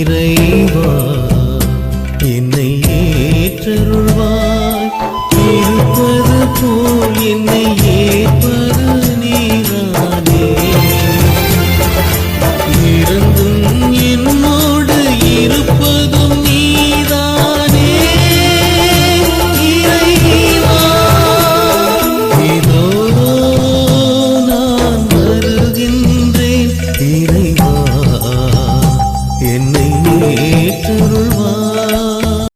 இறைவா என்னை ஏற்றருள்வாய். இருப்பது போல் என்னை ஏற்பது நீரானே. இருந்தும் என்னோடு இருப்பதும் நீதானே. இறைவா இதோ நான் வருகின்றேன். இறை